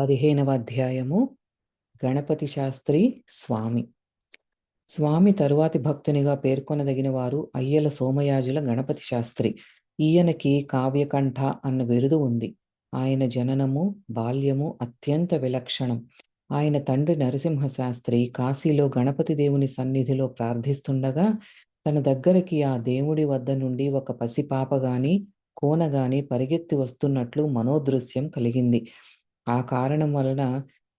పదిహేనవ అధ్యాయము. గణపతి శాస్త్రి స్వామి. స్వామి తరువాతి భక్తునిగా పేర్కొనదగిన వారు అయ్యల సోమయాజుల గణపతి శాస్త్రి. ఈయనకి కావ్యకంఠ అన్న బిరుదు ఉంది. ఆయన జననము బాల్యము అత్యంత విలక్షణం. ఆయన తండ్రి నరసింహ శాస్త్రి కాశీలో గణపతి దేవుని సన్నిధిలో ప్రార్థిస్తుండగా తన దగ్గరికి ఆ దేవుడి వద్ద నుండి ఒక పసిపాప గాని కోన గాని పరిగెత్తి వస్తున్నట్లు మనోదృశ్యం కలిగింది. ఆ కారణం వలన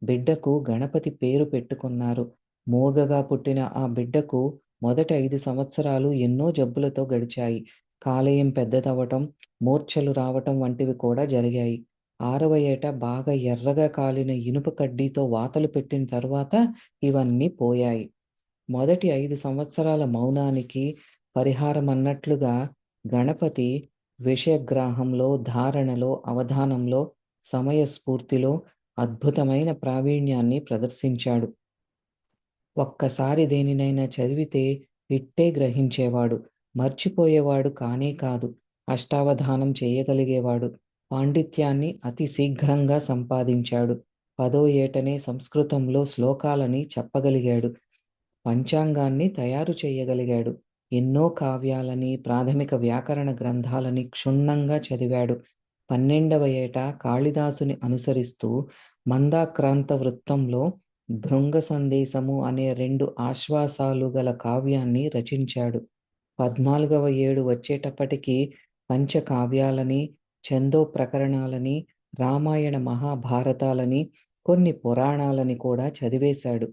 బిడ్డకు గణపతి పేరు పెట్టుకున్నారు. మోగగా పుట్టిన ఆ బిడ్డకు మొదటి ఐదు సంవత్సరాలు ఎన్నో జబ్బులతో గడిచాయి. కాలేయం పెద్దదవ్వటం మూర్ఛలు రావటం వంటివి కూడా జరిగాయి. ఆరవ ఏట బాగా ఎర్రగా కాలిన ఇనుప కడ్డీతో వాతలు పెట్టిన తర్వాత ఇవన్నీ పోయాయి. మొదటి ఐదు సంవత్సరాల మౌనానికి పరిహారం అన్నట్లుగా గణపతి విషయగ్రాహంలో ధారణలో అవధానంలో సమయస్ఫూర్తిలో అద్భుతమైన ప్రావీణ్యాన్ని ప్రదర్శించాడు. ఒక్కసారి దేనినైనా చదివితే ఇట్టే గ్రహించేవాడు. మర్చిపోయేవాడు కానే కాదు. అష్టావధానం చేయగలిగేవాడు. పాండిత్యాన్ని అతి శీఘ్రంగా సంపాదించాడు. పదో ఏటనే సంస్కృతంలో శ్లోకాలని చెప్పగలిగాడు. పంచాంగాన్ని తయారు చేయగలిగాడు. ఎన్నో కావ్యాలని ప్రాథమిక వ్యాకరణ గ్రంథాలని క్షుణ్ణంగా చదివాడు. పన్నెండవ ఏట కాళిదాసుని అనుసరిస్తూ మందాక్రాంత వృత్తంలో భృంగ సందేశము అనే రెండు ఆశ్వాసాలు గల కావ్యాన్ని రచించాడు. పద్నాలుగవ ఏడు వచ్చేటప్పటికి పంచకావ్యాలని చందో ప్రకరణాలని రామాయణ మహాభారతాలని కొన్ని పురాణాలని కూడా చదివేశాడు.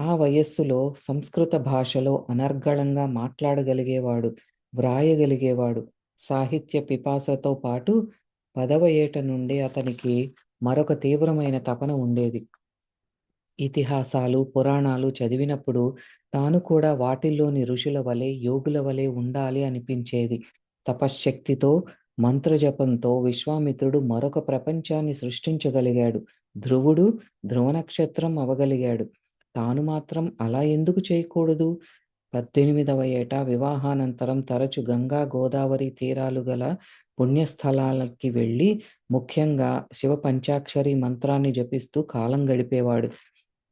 ఆ వయస్సులో సంస్కృత భాషలో అనర్గళంగా మాట్లాడగలిగేవాడు వ్రాయగలిగేవాడు సాహిత్య పిపాసతో పాటు పదవ ఏట నుండి అతనికి మరొక తీవ్రమైన తపన ఉండేది. ఇతిహాసాలు పురాణాలు చదివినప్పుడు తాను కూడా వాటిల్లోని ఋషుల వలె యోగుల వలె ఉండాలి అనిపించేది. తపశ్శక్తితో మంత్రజపంతో విశ్వామిత్రుడు మరొక ప్రపంచాన్ని సృష్టించగలిగాడు. ధ్రువుడు ధ్రువ నక్షత్రం అవగలిగాడు. తాను మాత్రం అలా ఎందుకు చేయకూడదు? పద్దెనిమిదవ ఏట వివాహానంతరం తరచు గంగా గోదావరి తీరాలు గల పుణ్యస్థలాలకి వెళ్ళి ముఖ్యంగా శివ పంచాక్షరి మంత్రాన్ని జపిస్తూ కాలం గడిపేవాడు.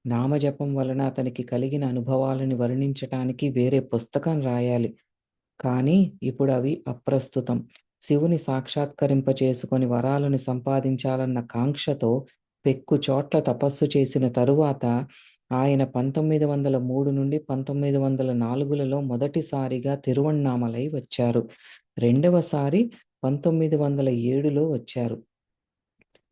నామజపం వలన అతనికి కలిగిన అనుభవాలను వర్ణించటానికి వేరే పుస్తకం రాయాలి. కానీ ఇప్పుడు అవి అప్రస్తుతం. శివుని సాక్షాత్కరింప చేసుకొని వరాలను సంపాదించాలన్న కాంక్షతో పెక్కు చోట్ల తపస్సు చేసిన తరువాత ఆయన పంతొమ్మిది వందల మూడు నుండి పంతొమ్మిది వందల నాలుగులలో మొదటిసారిగా తిరువణ్ణామలై వచ్చారు. రెండవసారి పంతొమ్మిది వందల ఏడులో వచ్చారు.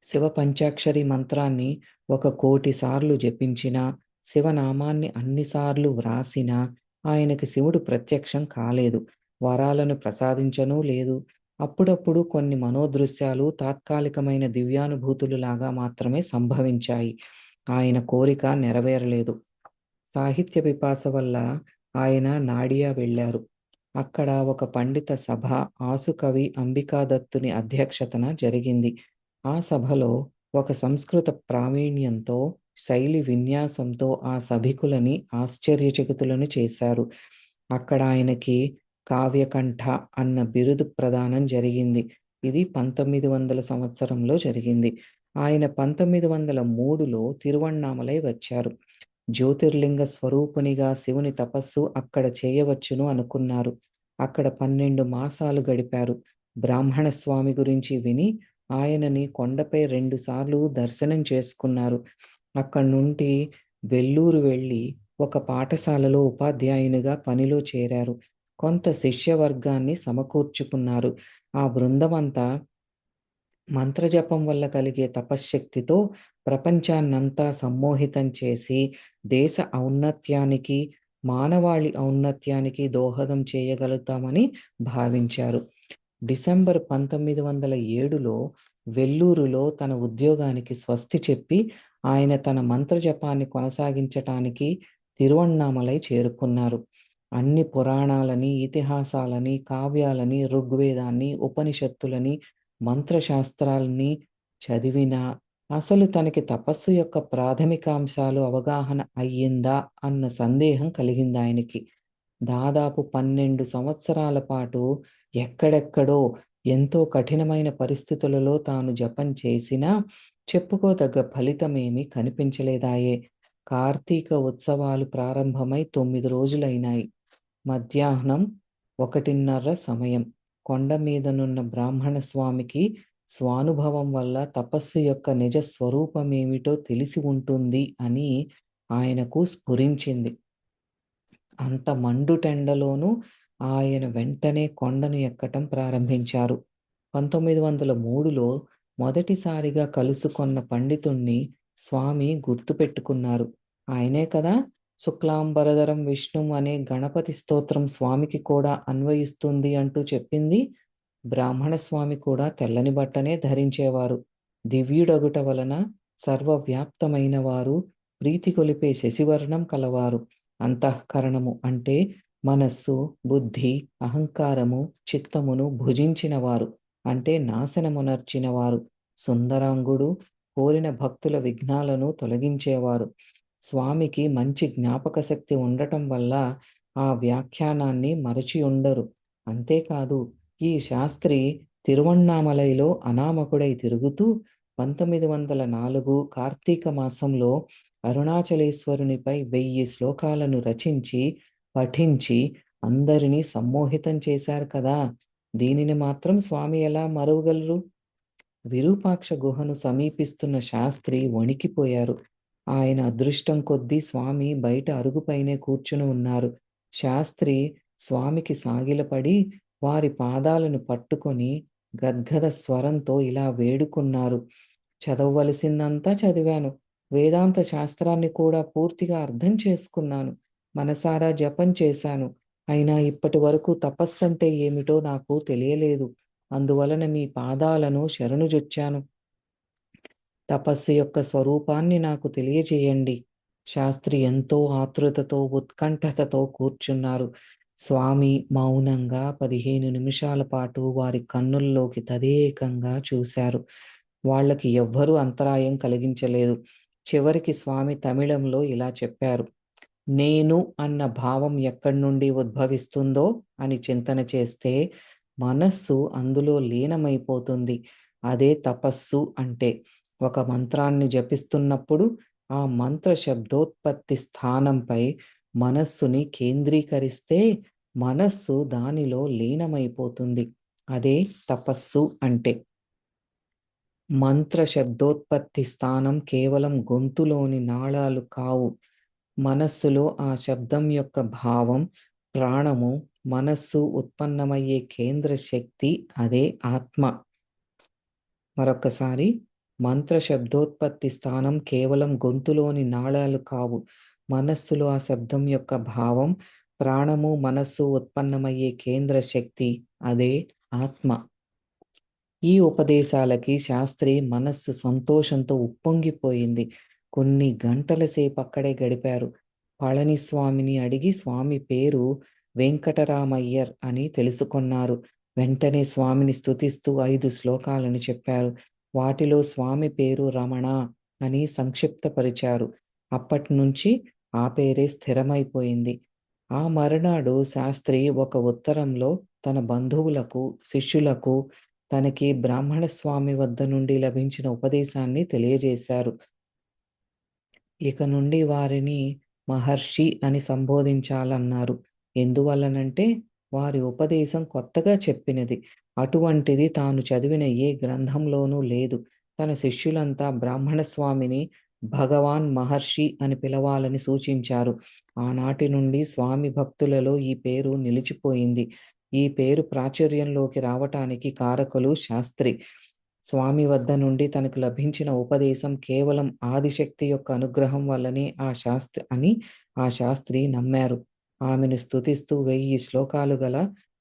శివ పంచాక్షరి మంత్రాన్ని ఒక కోటి సార్లు జపించినా శివనామాన్ని అన్నిసార్లు వ్రాసినా ఆయనకి శివుడు ప్రత్యక్షం కాలేదు. వరాలను ప్రసాదించనూ లేదు. అప్పుడప్పుడు కొన్ని మనోదృశ్యాలు తాత్కాలికమైన దివ్యానుభూతులు లాగా మాత్రమే సంభవించాయి. ఆయన కోరిక నెరవేరలేదు. సాహిత్య పిపాస వల్ల ఆయన నాడియా వెళ్ళారు. అక్కడ ఒక పండిత సభ ఆసుకవి అంబికాదత్తుని అధ్యక్షతన జరిగింది. ఆ సభలో ఒక సంస్కృత ప్రావీణ్యంతో శైలి విన్యాసంతో ఆ సభికులని ఆశ్చర్యచకితులను చేశారు. అక్కడ ఆయనకి కావ్యకంఠ అన్న బిరుదు ప్రదానం జరిగింది. ఇది పంతొమ్మిది వందల సంవత్సరంలో జరిగింది. ఆయన పంతొమ్మిది వందల మూడులో తిరువణ్ణామలై వచ్చారు. జ్యోతిర్లింగ స్వరూపునిగా శివుని తపస్సు అక్కడ చేయవచ్చును అనుకున్నారు. అక్కడ పన్నెండు మాసాలు గడిపారు. బ్రాహ్మణ స్వామి గురించి విని ఆయనని కొండపై రెండుసార్లు దర్శనం చేసుకున్నారు. అక్కడి నుండి వెల్లూరు వెళ్ళి ఒక పాఠశాలలో ఉపాధ్యాయునిగా పనిలో చేరారు. కొంత శిష్యవర్గాన్ని సమకూర్చుకున్నారు. ఆ బృందమంతా మంత్రజపం వల్ల కలిగే తపశ్శక్తితో ప్రపంచాన్నంతా సమ్మోహితం చేసి దేశ ఔన్నత్యానికి మానవాళి ఔన్నత్యానికి దోహదం చేయగలుగుతామని భావించారు. డిసెంబర్ పంతొమ్మిది వందల ఏడులో వెల్లూరులో తన ఉద్యోగానికి స్వస్తి చెప్పి ఆయన తన మంత్రజపాన్ని కొనసాగించటానికి తిరువణ్ణామలై చేరుకున్నారు. అన్ని పురాణాలని ఇతిహాసాలని కావ్యాలని ఋగ్వేదాన్ని ఉపనిషత్తులని మంత్రశాస్త్రాల్ని చదివినా అసలు తనకి తపస్సు యొక్క ప్రాథమికాంశాలు అవగాహన అయ్యిందా అన్న సందేహం కలిగింది ఆయనకి. దాదాపు పన్నెండు సంవత్సరాల పాటు ఎక్కడెక్కడో ఎంతో కఠినమైన పరిస్థితులలో తాను జపం చేసినా చెప్పుకోదగ్గ ఫలితమేమీ కనిపించలేదాయే. కార్తీక ఉత్సవాలు ప్రారంభమై తొమ్మిది రోజులైనాయి. మధ్యాహ్నం ఒకటిన్నర సమయం. కొండ మీదనున్న బ్రాహ్మణ స్వామికి స్వానుభవం వల్ల తపస్సు యొక్క నిజ స్వరూపమేమిటో తెలిసి ఉంటుంది అని ఆయనకు స్ఫురించింది. అంత మండుటెండలోనూ ఆయన వెంటనే కొండను ఎక్కటం ప్రారంభించారు. పంతొమ్మిది వందల మూడులో మొదటిసారిగా కలుసుకొన్న పండితుణ్ణి స్వామి గుర్తుపెట్టుకున్నారు. ఆయనే కదా శుక్లాంబరధరం విష్ణు అనే గణపతి స్తోత్రం స్వామికి కూడా అన్వయిస్తుంది అంటూ చెప్పింది. బ్రాహ్మణ స్వామి కూడా తెల్లని బట్టనే ధరించేవారు. దివ్యుడగుట వలన సర్వవ్యాప్తమైన వారు ప్రీతి కొలిపే శశివర్ణం కలవారు. అంతఃకరణము అంటే మనస్సు బుద్ధి అహంకారము చిత్తమును భుజించినవారు అంటే నాశనమునర్చినవారు. సుందరాంగుడు కోరిన భక్తుల విఘ్నాలను తొలగించేవారు. స్వామికి మంచి జ్ఞాపక శక్తి ఉండటం వల్ల ఆ వ్యాఖ్యానాన్ని మరచి ఉండరు. అంతేకాదు ఈ శాస్త్రి తిరువణ్ణామలైలో అనామకుడై తిరుగుతూ పంతొమ్మిది వందల నాలుగు కార్తీక మాసంలో అరుణాచలేశ్వరునిపై వెయ్యి శ్లోకాలను రచించి పఠించి అందరినీ సమ్మోహితం చేశారు కదా! దీనిని మాత్రం స్వామి ఎలా మరవగలరు? విరూపాక్ష గుహను సమీపిస్తున్న శాస్త్రి వణికిపోయారు. ఆయన అదృష్టం కొద్దీ స్వామి బయట అరుగుపైనే కూర్చుని ఉన్నారు. శాస్త్రి స్వామికి సాగిలపడి వారి పాదాలను పట్టుకొని గద్గద స్వరంతో ఇలా వేడుకున్నారు. చదవలసిందంతా చదివాను. వేదాంత శాస్త్రాన్ని కూడా పూర్తిగా అర్థం చేసుకున్నాను. మనసారా జపం చేశాను. అయినా ఇప్పటి వరకు తపస్సంటే ఏమిటో నాకు తెలియలేదు. అందువలన మీ పాదాలను శరణుజొచ్చాను. తపస్సు యొక్క స్వరూపాన్ని నాకు తెలియజేయండి. శాస్త్రి ఎంతో ఆతృతతో ఉత్కంఠతతో కూర్చున్నారు. స్వామి మౌనంగా పదిహేను నిమిషాల పాటు వారి కన్నుల్లోకి తదేకంగా చూశారు. వాళ్ళకి ఎవ్వరూ అంతరాయం కలిగించలేదు. చివరికి స్వామి తమిళంలో ఇలా చెప్పారు. నేను అన్న భావం ఎక్కడి నుండి ఉద్భవిస్తుందో అని చింతన చేస్తే మనస్సు అందులో లీనమైపోతుంది. అదే తపస్సు అంటే ఒక మంత్రాన్ని జపిస్తున్నప్పుడు ఆ మంత్ర శబ్దోత్పత్తి స్థానంపై మనస్సుని కేంద్రీకరిస్తే మనస్సు దానిలో లీనమైపోతుంది. అదే తపస్సు అంటే. మంత్ర శబ్దోత్పత్తి స్థానం కేవలం గొంతులోని నాళాలు కావు. మనస్సులో ఆ శబ్దం యొక్క భావం ప్రాణము మనస్సు ఉత్పన్నమయ్యే కేంద్ర శక్తి అదే ఆత్మ. మరొకసారి మంత్ర శబ్దోత్పత్తి స్థానం కేవలం గొంతులోని నాళాలు కావు. మనస్సులో ఆ శబ్దం యొక్క భావం ప్రాణము మనస్సు ఉత్పన్నమయ్యే కేంద్ర శక్తి అదే ఆత్మ. ఈ ఉపదేశాలకి శాస్త్రి మనస్సు సంతోషంతో ఉప్పొంగిపోయింది. కొన్ని గంటల సేపు అక్కడే గడిపారు. పళనిస్వామిని అడిగి స్వామి పేరు వెంకటరామయ్యర్ అని తెలుసుకున్నారు. వెంటనే స్వామిని స్థుతిస్తూ ఐదు శ్లోకాలను చెప్పారు. వాటిలో స్వామి పేరు రమణ అని సంక్షిప్తపరిచారు. అప్పటి నుంచి ఆ పేరే స్థిరమైపోయింది. ఆ మరునాడు శాస్త్రి ఒక ఉత్తరంలో తన బంధువులకు శిష్యులకు తనకి బ్రాహ్మణ స్వామి వద్ద నుండి లభించిన ఉపదేశాన్ని తెలియజేశారు. ఇక నుండి వారిని మహర్షి అని సంబోధించాలన్నారు. ఎందువల్లనంటే వారి ఉపదేశం కొత్తగా చెప్పినది. అటువంటిది తాను చదివిన ఏ గ్రంథంలోనూ లేదు. తన శిష్యులంతా బ్రాహ్మణ స్వామిని భగవాన్ మహర్షి అని పిలవాలని సూచించారు. ఆనాటి నుండి స్వామి భక్తులలో ఈ పేరు నిలిచిపోయింది. ఈ పేరు ప్రాచుర్యంలోకి రావటానికి కారకులు శాస్త్రి. స్వామి వద్ద నుండి తనకు లభించిన ఉపదేశం కేవలం ఆదిశక్తి యొక్క అనుగ్రహం వల్లనే ఆ శాస్త్రి అని ఆ శాస్త్రి నమ్మారు. ఆమెను స్థుతిస్తూ వెయ్యి శ్లోకాలు గల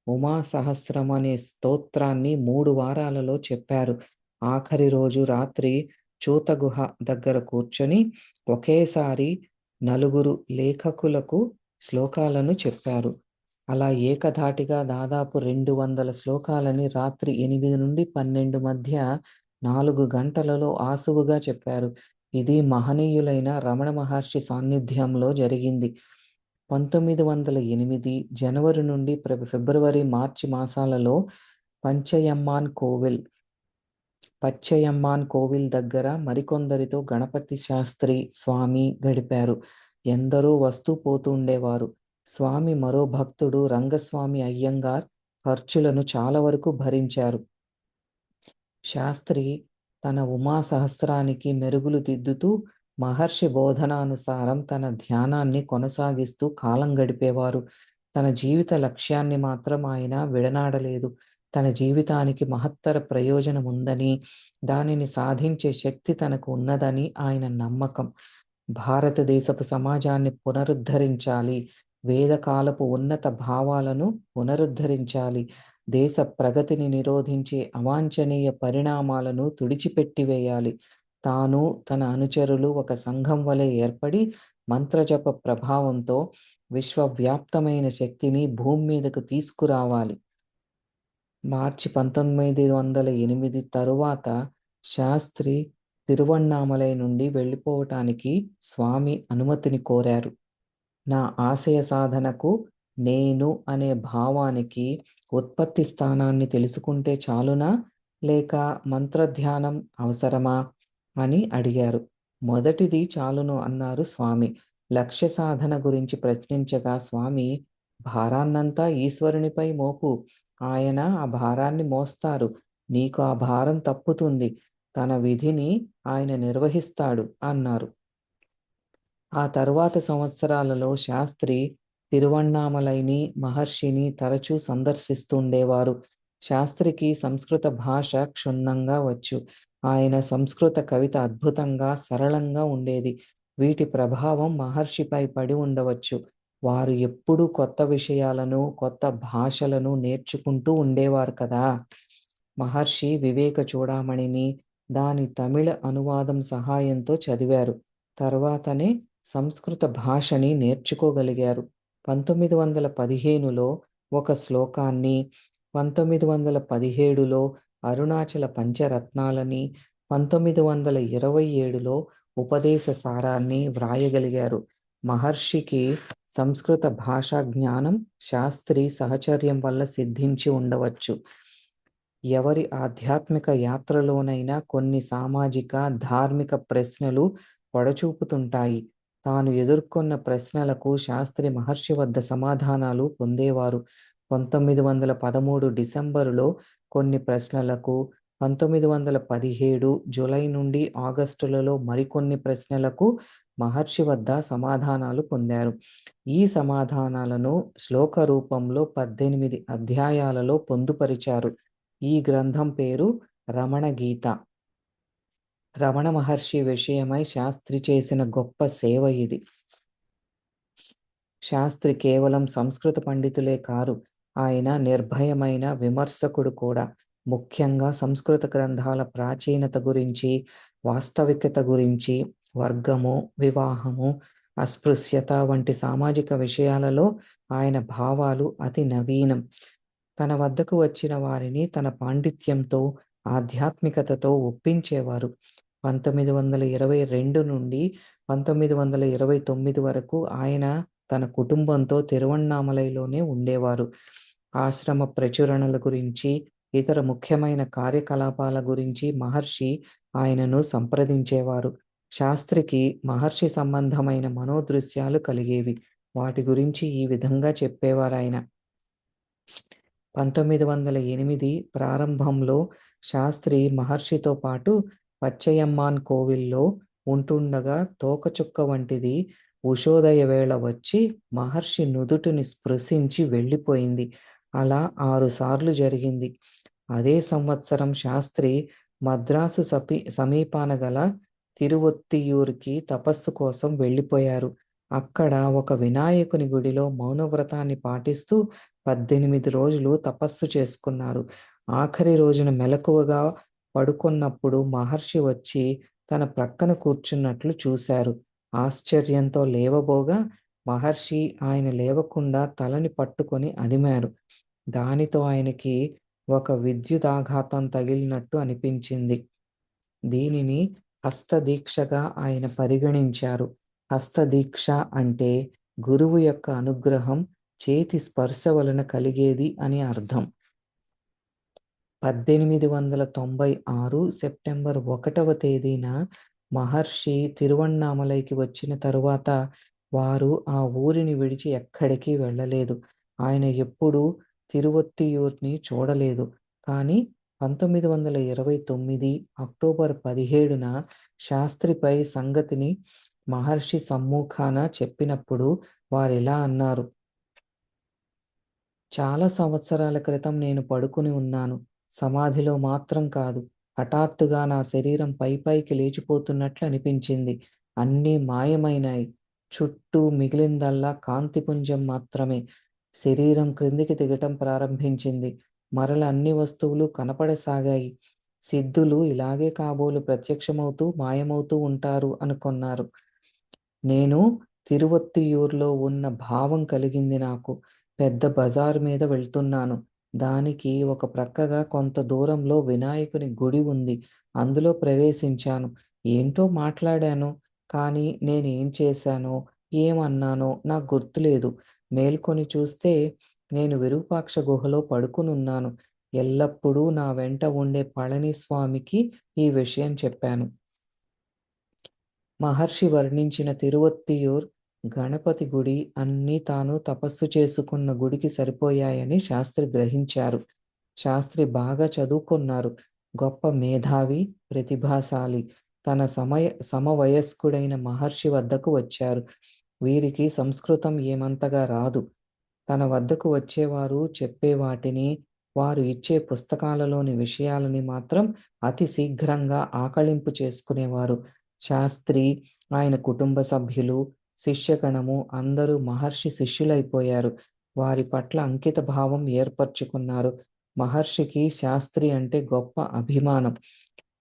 ఉమా సహస్రం అనే స్తోత్రాన్ని మూడు వారాలలో చెప్పారు. ఆఖరి రోజు రాత్రి చూతగుహ దగ్గర కూర్చొని ఒకేసారి నలుగురు లేఖకులకు శ్లోకాలను చెప్పారు. అలా ఏకధాటిగా దాదాపు రెండు వందల శ్లోకాలని రాత్రి ఎనిమిది నుండి పన్నెండు మధ్య నాలుగు గంటలలో ఆసువుగా చెప్పారు. ఇది మహనీయులైన రమణ మహర్షి సాన్నిధ్యంలో జరిగింది. పంతొమ్మిది వందల ఎనిమిది జనవరి నుండి ఫిబ్రవరి మార్చి మాసాలలో పంచయమ్మాన్ కోవిల్ పచ్చయమ్మాన్ కోవిల్ దగ్గర మరికొందరితో గణపతి శాస్త్రి స్వామి గడిపారు. ఎందరో వస్తూ పోతుండేవారు స్వామి మరో భక్తుడు రంగస్వామి అయ్యంగార్ ఖర్చులను చాలా వరకు భరించారు. శాస్త్రి తన ఉమా సహస్రానికి మెరుగులు దిద్దుతూ మహర్షి బోధనానుసారం తన ధ్యానాన్ని కొనసాగిస్తూ కాలం గడిపేవారు. తన జీవిత లక్ష్యాన్ని మాత్రం ఆయన విడనాడలేదు. తన జీవితానికి మహత్తర ప్రయోజనం ఉందని దానిని సాధించే శక్తి తనకు ఉన్నదని ఆయన నమ్మకం. భారతదేశపు సమాజాన్ని పునరుద్ధరించాలి. వేదకాలపు ఉన్నత భావాలను పునరుద్ధరించాలి. దేశ ప్రగతిని నిరోధించే అవాంఛనీయ పరిణామాలను తుడిచిపెట్టివేయాలి. తాను తన అనుచరులు ఒక సంఘం వలె ఏర్పడి మంత్రజప ప్రభావంతో విశ్వవ్యాప్తమైన శక్తిని భూమి మీదకు తీసుకురావాలి. మార్చి పంతొమ్మిది వందల ఎనిమిది తరువాత శాస్త్రి తిరువణ్ణామలై నుండి వెళ్ళిపోవటానికి స్వామి అనుమతిని కోరారు. నా ఆశయ సాధనకు నేను అనే భావానికి ఉత్పత్తి స్థానాన్ని తెలుసుకుంటే చాలునా? లేక మంత్రధ్యానం అవసరమా? అని అడిగారు. మొదటిది చాలును అన్నారు స్వామి. లక్ష్య సాధన గురించి ప్రశ్నించగా స్వామి భారాన్నంతా ఈశ్వరునిపై మోపు. ఆయన ఆ భారాన్ని మోస్తారు. నీకు ఆ భారం తప్పుతుంది. తన విధిని ఆయన నిర్వహిస్తాడు అన్నారు. ఆ తరువాత సంవత్సరాలలో శాస్త్రి తిరువణ్ణామలైని మహర్షిని తరచూ సందర్శిస్తుండేవారు. శాస్త్రికి సంస్కృత భాష క్షుణ్ణంగా వచ్చు. ఆయన సంస్కృత కవిత అద్భుతంగా సరళంగా ఉండేది. వీటి ప్రభావం మహర్షిపై పడి ఉండవచ్చు. వారు ఎప్పుడూ కొత్త విషయాలను కొత్త భాషలను నేర్చుకుంటూ ఉండేవారు కదా. మహర్షి వివేక చూడామణిని దాని తమిళ అనువాదం సహాయంతో చదివారు. తర్వాతనే సంస్కృత భాషని నేర్చుకోగలిగారు. పంతొమ్మిది వందల పదిహేనులో ఒక శ్లోకాన్ని పంతొమ్మిది వందల పదిహేడులో అరుణాచల పంచరత్నాలని పంతొమ్మిది వందల ఇరవై ఏడులో ఉపదేశ సారాన్ని వ్రాయగలిగారు. మహర్షికి సంస్కృత భాషా జ్ఞానం శాస్త్రి సహచర్యం వల్ల సిద్ధించి ఉండవచ్చు. ఎవరి ఆధ్యాత్మిక యాత్రలోనైనా కొన్ని సామాజిక ధార్మిక ప్రశ్నలు పొడచూపుతుంటాయి. తాను ఎదుర్కొన్న ప్రశ్నలకు శాస్త్రి మహర్షి వద్ద సమాధానాలు పొందేవారు. పంతొమ్మిది వందల పదమూడు డిసెంబరులో కొన్ని ప్రశ్నలకు పంతొమ్మిది వందల పదిహేడు జూలై నుండి ఆగస్టులలో మరికొన్ని ప్రశ్నలకు మహర్షి వద్ద సమాధానాలు పొందారు. ఈ సమాధానాలను శ్లోక రూపంలో పద్దెనిమిది అధ్యాయాలలో పొందుపరిచారు. ఈ గ్రంథం పేరు రమణ గీత రమణ మహర్షి విషయమై శాస్త్రి చేసిన గొప్ప సేవ ఇది. శాస్త్రి కేవలం సంస్కృత పండితులే కారు. ఆయన నిర్భయమైన విమర్శకుడు కూడా. ముఖ్యంగా సంస్కృత గ్రంథాల ప్రాచీనత గురించి వాస్తవికత గురించి వర్గము వివాహము అస్పృశ్యత వంటి సామాజిక విషయాలలో ఆయన భావాలు అతి నవీనం. తన వద్దకు వచ్చిన వారిని తన పాండిత్యంతో ఆధ్యాత్మికతతో ఒప్పించేవారు. పంతొమ్మిది వందల ఇరవై రెండు నుండి పంతొమ్మిది వందల ఇరవై తొమ్మిది వరకు ఆయన తన కుటుంబంతో తిరువణ్ణామలైలోనే ఉండేవారు. ఆశ్రమ ప్రచురణల గురించి ఇతర ముఖ్యమైన కార్యకలాపాల గురించి మహర్షి ఆయనను సంప్రదించేవారు. శాస్త్రికి మహర్షి సంబంధమైన మనోదృశ్యాలు కలిగేవి. వాటి గురించి ఈ విధంగా చెప్పేవారు ఆయన పంతొమ్మిది వందల ఎనిమిది ప్రారంభంలో శాస్త్రి మహర్షితో పాటు పచ్చయమ్మాన్ కోవిల్లో ఉంటుండగా తోకచుక్క వంటిది ఉషోదయ వేళ వచ్చి మహర్షి నుదుటిని స్పృశించి వెళ్ళిపోయింది. అలా ఆరుసార్లు జరిగింది. అదే సంవత్సరం శాస్త్రి మద్రాసు సపి సమీపాన గల తిరువొత్తియూరుకి తపస్సు కోసం వెళ్ళిపోయారు. అక్కడ ఒక వినాయకుని గుడిలో మౌనవ్రతాన్ని పాటిస్తూ పద్దెనిమిది రోజులు తపస్సు చేసుకున్నారు. ఆఖరి రోజున మెలకువగా పడుకున్నప్పుడు మహర్షి వచ్చి తన ప్రక్కన కూర్చున్నట్లు చూశారు. ఆశ్చర్యంతో లేవబోగా మహర్షి ఆయన లేవకుండా తలని పట్టుకొని అదిమారు. దానితో ఆయనకి ఒక విద్యుదాఘాతం తగిలినట్టు అనిపించింది. దీనిని హస్తదీక్షగా ఆయన పరిగణించారు. హస్తదీక్ష అంటే గురువు యొక్క అనుగ్రహం చేతి స్పర్శ వలన కలిగేది అని అర్థం. 1896 సెప్టెంబర్ ఒకటవ తేదీన మహర్షి తిరువణ్ణామలైకి వచ్చిన తరువాత వారు ఆ ఊరిని విడిచి ఎక్కడికి వెళ్ళలేదు. ఆయన ఎప్పుడూ తిరువొత్తియూర్‌ని చూడలేదు. కానీ 1929 అక్టోబర్ 17న శాస్త్రిపై సంగతిని మహర్షి సమ్ముఖాన చెప్పినప్పుడు వారిలా అన్నారు. చాలా సంవత్సరాల క్రితం నేను పడుకుని ఉన్నాను. సమాధిలో మాత్రం కాదు. హఠాత్తుగా నా శరీరం పైపైకి లేచిపోతున్నట్లు అనిపించింది. అన్నీ మాయమైనాయి. చుట్టూ మిగిలిందల్లా కాంతిపుంజం మాత్రమే. శరీరం క్రిందికి దిగటం ప్రారంభించింది. మరల అన్ని వస్తువులు కనపడసాగాయి. సిద్ధులు ఇలాగే కాబోలు ప్రత్యక్షమవుతూ, మాయమవుతూ ఉంటారు అనుకొన్నారు. నేను తిరువత్తియూర్లో ఉన్న భావం కలిగింది నాకు. పెద్ద బజారు మీద వెళ్తున్నాను. దానికి ఒక ప్రక్కగా కొంత దూరంలో వినాయకుని గుడి ఉంది. అందులో ప్రవేశించాను. ఏంటో మాట్లాడాను. కానీ నేనేం చేశానో, ఏమన్నానో నాకు గుర్తులేదు. మేల్కొని చూస్తే నేను విరూపాక్ష గుహలో పడుకునున్నాను. ఎల్లప్పుడూ నా వెంట ఉండే పళనిస్వామికి ఈ విషయం చెప్పాను. మహర్షి వర్ణించిన తిరువత్తియూర్ గణపతి గుడి అన్నీ తాను తపస్సు చేసుకున్న గుడికి సరిపోయాయని శాస్త్రి గ్రహించారు. శాస్త్రి బాగా చదువుకున్నారు గొప్ప మేధావి, ప్రతిభాశాలి. తన సమయ సమవయస్కుడైన మహర్షి వద్దకు వచ్చారు. వీరికి సంస్కృతం ఏమంతగా రాదు. తన వద్దకు వచ్చేవారు చెప్పే వాటిని, వారు ఇచ్చే పుస్తకాలలోని విషయాలని మాత్రం అతి శీఘ్రంగా ఆకళింపు చేసుకునేవారు. శాస్త్రి, ఆయన కుటుంబ సభ్యులు, శిష్యగణము అందరూ మహర్షి శిష్యులైపోయారు. వారి పట్ల అంకిత భావం ఏర్పరచుకున్నారు. మహర్షికి శాస్త్రి అంటే గొప్ప అభిమానం.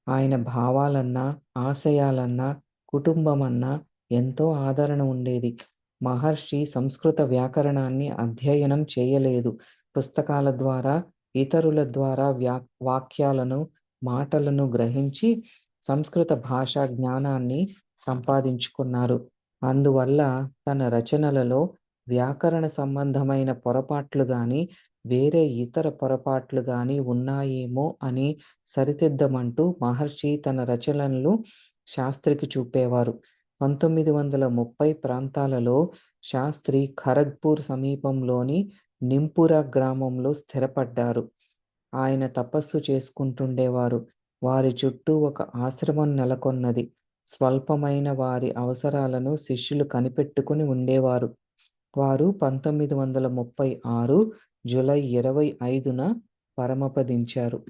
ఆయన భావాలన్నా, ఆశయాలన్నా, కుటుంబమన్నా ఎంతో ఆదరణ ఉండేది. మహర్షి సంస్కృత వ్యాకరణాన్ని అధ్యయనం చేయలేదు. పుస్తకాల ద్వారా, ఇతరుల ద్వారా వ్యా వాక్యాలను, మాటలను గ్రహించి సంస్కృత భాషా జ్ఞానాన్ని సంపాదించుకున్నారు. అందువల్ల తన రచనలలో వ్యాకరణ సంబంధమైన పొరపాట్లు కానీ వేరే ఇతర పొరపాట్లు కానీ ఉన్నాయేమో అని సరిదిద్దమంటూ మహర్షి తన రచనలను శాస్త్రికి చూపేవారు. 1930 ప్రాంతాలలో శాస్త్రి ఖరగ్‌పూర్ సమీపంలోని నింపురా గ్రామంలో స్థిరపడ్డారు. ఆయన తపస్సు చేసుకుంటుండేవారు. వారి చుట్టూ ఒక ఆశ్రమం నెలకొన్నది. స్వల్పమైన వారి అవసరాలను శిష్యులు కనిపెట్టుకుని ఉండేవారు. వారు పంతొమ్మిది వందల ముప్పై ఆరు జూలై ఇరవై ఐదున పరమపదించారు.